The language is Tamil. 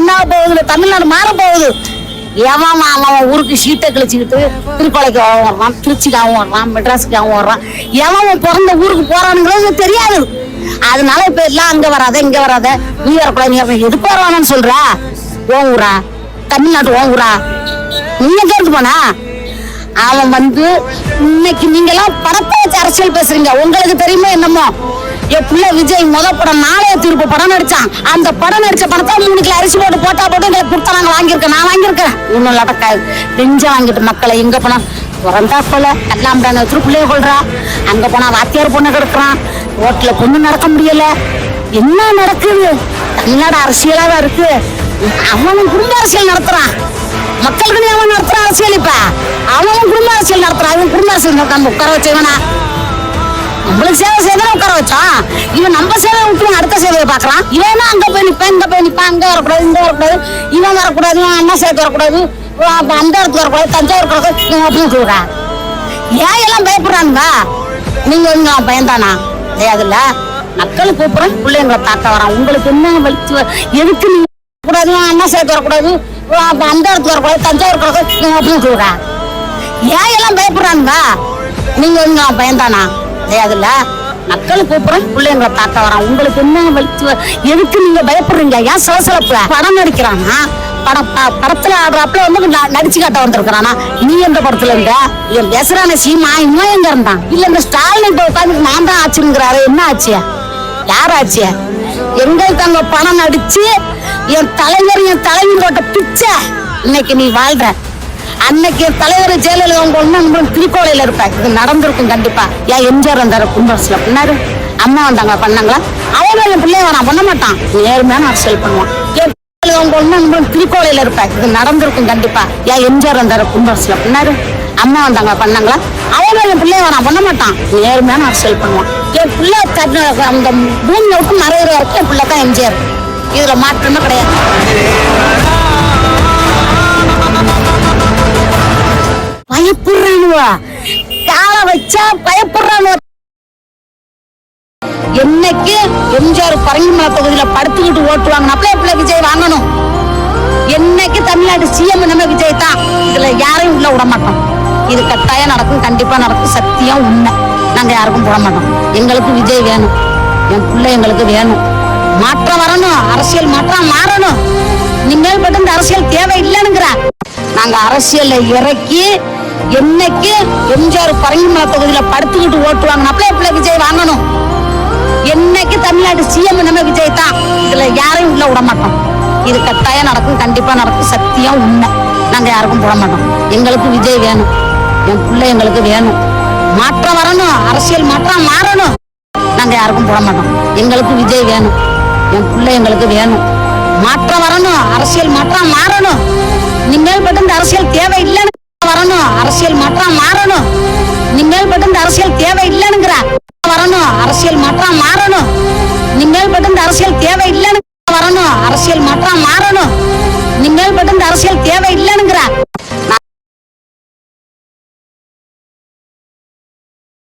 என்ன போகுது? தமிழ்நாடு மாற போகுது. எவன் அவன் ஊருக்கு சீட்டை கிழிச்சிக்கிட்டு திருக்கோலைக்கு அவன் வர்றான் திருச்சிக்கு அவன் வர்றான் மெட்ராஸுக்கு அவன் வர்றான் எவன் பிறந்த ஊருக்கு போறானுங்கிறது தெரியாது. அதனால இப்ப எல்லாம் அங்க வராத இங்க வராத. நீ வரக்கூடாது நீ வரக்கூடாது எதுக்கு வருவானு சொல்ற? ஓன் ஊரா? தமிழ்நாட்டு ஓன் ஊரா? நீ எங்க இருந்து போனா? அவன் வந்து இன்னைக்கு நீங்க எல்லாம் படத்தை வச்சு அரசியல் பேசுறீங்க. உங்களுக்கு தெரியுமோ என்னமோ? என் பிள்ளை விஜய் முத படம் நாளைய திருப்பு படம் நடிச்சான். அந்த படம் நடிச்ச படத்தை மூணு கிலோ அரிசி போட்டு போட்டா போட்டு எங்களை கொடுத்தா நாங்க வாங்கியிருக்கேன் நான் வாங்கியிருக்கேன். ஒன்னும் இல்லாட்ட நெஞ்ச வாங்கிட்டு மக்களை எங்க போனா பிறந்தா போல. எல்லாம் வச்சுட்டு பிள்ளைய கொள்றா அங்க போனா வாத்தியார் பொண்ணு கிடக்குறான். ரோட்ல பொண்ணு நடக்க முடியல. என்ன நடக்குது? தமிழ்நாடு அரசியலாவா இருக்கு? அவன் குடும்ப அரசியல் நடத்துறான். மக்களுக்கு நீ அவன் நடத்துற அரசியல் இப்ப? அவன் குடும்ப அரசியல் நடத்துறான். அவன் குடும்ப அரசியல் நடத்த உட்கார வச்சவனா? நம்மளுக்கு சேவை செய்தாலும் சேவை வச்சான் இவன் நம்ம சேவை விட்டு அடுத்த சேவையை பாக்குறான் இவன் அங்க போய் நிப்பான் இங்க போய் நிப்பான் அங்க வரக்கூடாது இங்க வரக்கூடாது இவன் வரக்கூடாது இவன் அண்ணா சேர்த்து வரக்கூடாது அந்த இடத்துல வரக்கூடாது தஞ்சாவூர் வரக்கூடாது இவன் அப்படின்னு சொல்றான் ஏன் எல்லாம் பயப்படுறானுங்க? நீங்க வந்து பயந்தானா? தெரியாதுல்ல மக்கள் கூப்பிடுறோம் பிள்ளைங்களை தாக்க வரான் உங்களுக்கு என்ன வலிச்சு எதுக்கு நீங்க கூடாது இவன் அண்ணா சேர்த்து வரக்கூடாது அந்த இடத்துக்கு வரக்கூடாது தஞ்சாவூர் வரக்கூடாது இவன் அப்படின்னு சொல்றான் ஏன் எல்லாம் பயப்படுறானுங்க? நீங்க வந்து பயந்தானா? தெரியாதுல்ல மக்களும் கூப்பிடுறோம் பிள்ளைங்களை பார்க்க வரான். உங்களுக்கு என்ன வலிச்சு எதுக்கு நீங்க பயப்படுறீங்க? ஏன் சலசலப்பு? படம் நடிக்கிறானா? படம் ப- படத்துல ஆடுறாப்புல வந்து ந- நடிச்சு காட்ட வந்திருக்கிறானா? நீ எந்த படத்துல இருந்த? என் பேசுறான சீமா. இன்னும் எங்க இருந்தான்? இல்ல இந்த ஸ்டாலின் உட்காந்து நான் தான் ஆச்சுங்கிறாரு. என்ன ஆச்சு? யார் ஆச்சு? எங்களுக்கு அங்க பணம் நடிச்சு என் தலைவர் என் தலைவி போட்ட பிச்சை. இன்னைக்கு நீ வாழ்ற. அன்னைக்கு தலைவர் ஜெயலலிதா கொண்டு ஒண்ணு திருக்கோலையில இருப்ப இது நடந்திருக்கும் கண்டிப்பா. ஏன் எம்ஜிஆர் வந்தாரு கும்பரசுல பண்ணாரு அம்மா வந்தாங்க பண்ணாங்களா? அவன் என் பிள்ளைய நான் பண்ண மாட்டான். நேர்மையான அரசியல் பண்ணுவான். ஏன் ஜெயலலிதா உங்க திருக்கோலையில இருப்ப இது நடந்திருக்கும் கண்டிப்பா. ஏன் எம்ஜிஆர் வந்தாரு கும்பரசுல பண்ணாரு அம்மா வந்தாங்க பண்ணாங்களா? அவன் என் பிள்ளைய நான் பண்ண மாட்டான். நேர்மையான அரசியல் பண்ணுவான். என் பிள்ளை தட்டு அந்த பூமியை விட்டு மறைகிற வரைக்கும் என் பிள்ளை தான் எம்ஜிஆர். இதுல மாற்றமே கிடையாது. பயப்படுறானுவா? கால வச்சா பயப்படுறானுவா. என்னைக்கு எம்ஜிஆர் பரங்கிமலை தொகுதியில படுத்துக்கிட்டு ஓட்டுவாங்க அப்படியே பிள்ளை விஜய் வாங்கணும். என்னைக்கு தமிழ்நாடு சிஎம் நம்ம விஜய் தான். இதுல யாரையும் உள்ள விட மாட்டோம். இது கட்டாயம் நடக்கும் கண்டிப்பா நடக்கும். சத்தியம் உண்மை. நாங்க யாருக்கும் போட மாட்டோம். எங்களுக்கு விஜய் வேணும். என் பிள்ளை எங்களுக்கு வேணும். மாற்றம் வரணும். அரசியல் மாற்றம் மாறணும். நீங்கள் மட்டும் இந்த அரசியல் தேவை இல்லைன்னுங்கிற நாங்க அரசியல்ல இறக்கி என்னைக்கு எம்ஜிஆர் பரங்கிமலை தொகுதியில படுத்துக்கிட்டு ஓட்டுவாங்க அப்படியே பிள்ளை விஜய் வாங்கணும்? என்னைக்கு தமிழ்நாடு சிஎம் நம்ம விஜய் தான்? இதுல யாரையும் உள்ள விட மாட்டோம். இது கட்டாயம் நடக்கும் கண்டிப்பா நடக்கும். சத்தியம் உண்மை. நாங்க யாருக்கும் போட மாட்டோம். எங்களுக்கு விஜய் வேணும். என் பிள்ளை எங்களுக்கு வேணும். மாற்றம் வரணும். அரசியல் மாற்றம் மாறணும். நாங்க யாருக்கும் போட மாட்டோம். எங்களுக்கு விஜய் வேணும். என் பிள்ளை எங்களுக்கு வேணும். மாற்றம் வரணும். அரசியல் மாற்றம் மாறணும். நீங்கள் மட்டும் இந்த அரசியல் தேவை இல்லைன்னு வரணும். அரசியல் மாற்றம் மாறணும். நீங்கள் பட்டு இந்த அரசியல் தேவை இல்லைனுங்கிற வரணும். அரசியல் மாற்றம் மாறணும். நீங்கள் பட்டு இந்த அரசியல் தேவை இல்லைன்னு வரணும். அரசியல் மாற்றம் மாறணும். நீங்கள் பட்டு இந்த அரசியல் தேவை இல்லைனுங்கிற